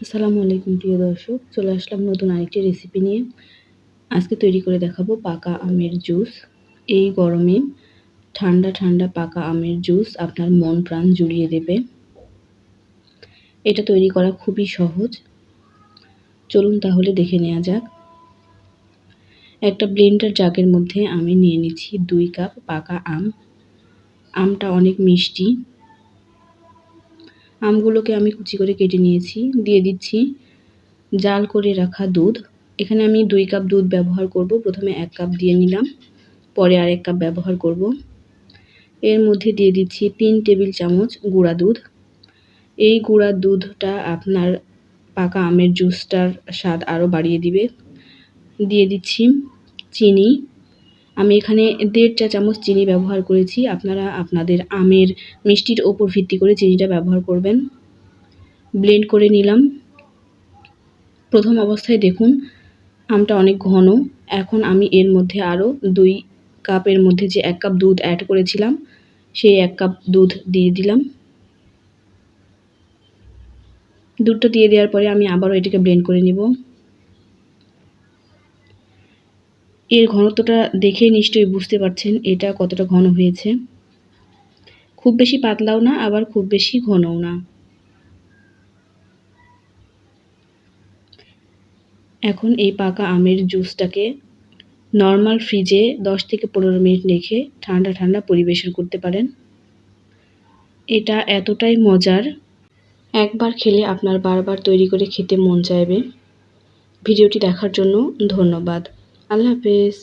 আসসালামু আলাইকুম, প্রিয় দর্শক। চলে আসলাম নতুন আরেকটি রেসিপি নিয়ে। আজকে তৈরি করে দেখাবো পাকা আমের জুস এই গরমে ঠান্ডা ঠান্ডা পাকা আমের জুস আপনার মন প্রাণ জুড়িয়ে দেবে। এটা তৈরি করা খুবই সহজ। চলুন তাহলে দেখে নেওয়া যাক। একটা ব্লেন্ডার জাগের মধ্যে আমি নিয়ে নিচ্ছি দুই কাপ পাকা আম। আমটা অনেক মিষ্টি। আমগুলোকে আমি কুচি করে কেটে নিয়েছি, দিয়ে দিচ্ছি জাল করে রাখা দুধ। এখানে আমি দুই কাপ দুধ ব্যবহার করব, প্রথমে এক কাপ দিয়ে নিলাম, পরে আরেক কাপ ব্যবহার করব। এর মধ্যে দিয়ে দিচ্ছি তিন টেবিল চামচ গুঁড়া দুধ। এই গুঁড়া দুধটা আপনার পাকা আমের জুসটার স্বাদ আরও বাড়িয়ে দিবে। দিয়ে দিচ্ছি চিনি আমি এখানে দেড় চা চামচ চিনি ব্যবহার করেছি। আপনারা আপনাদের আমের মিষ্টির ওপর ভিত্তি করে চিনিটা ব্যবহার করবেন। ব্লেন্ড করে নিলাম। প্রথম অবস্থায় দেখুন, আমটা অনেক ঘন। এখন আমি এর মধ্যে আরও দুই কাপের মধ্যে যে এক কাপ দুধ অ্যাড করেছিলাম, সেই এক কাপ দুধ দিয়ে দিলাম। দুধটা দিয়ে দেওয়ার পরে আমি আবারও এটাকে ব্লেন্ড করে নিব। এর ঘনত্বটা দেখে নিশ্চয়ই বুঝতে পারছেন এটা কতটা ঘন হয়েছে। খুব বেশি পাতলাও না, আবার খুব বেশি ঘনও না। এখন এই পাকা আমের জুসটাকে নর্মাল ফ্রিজে দশ থেকে পনেরো মিনিট রেখে ঠান্ডা ঠান্ডা পরিবেশন করতে পারেন। এটা এতটাই মজার, একবার খেলে আপনার বারবার তৈরি করে খেতে মন চাইবে। ভিডিওটি দেখার জন্য ধন্যবাদ। আল্লাহ হাফেজ।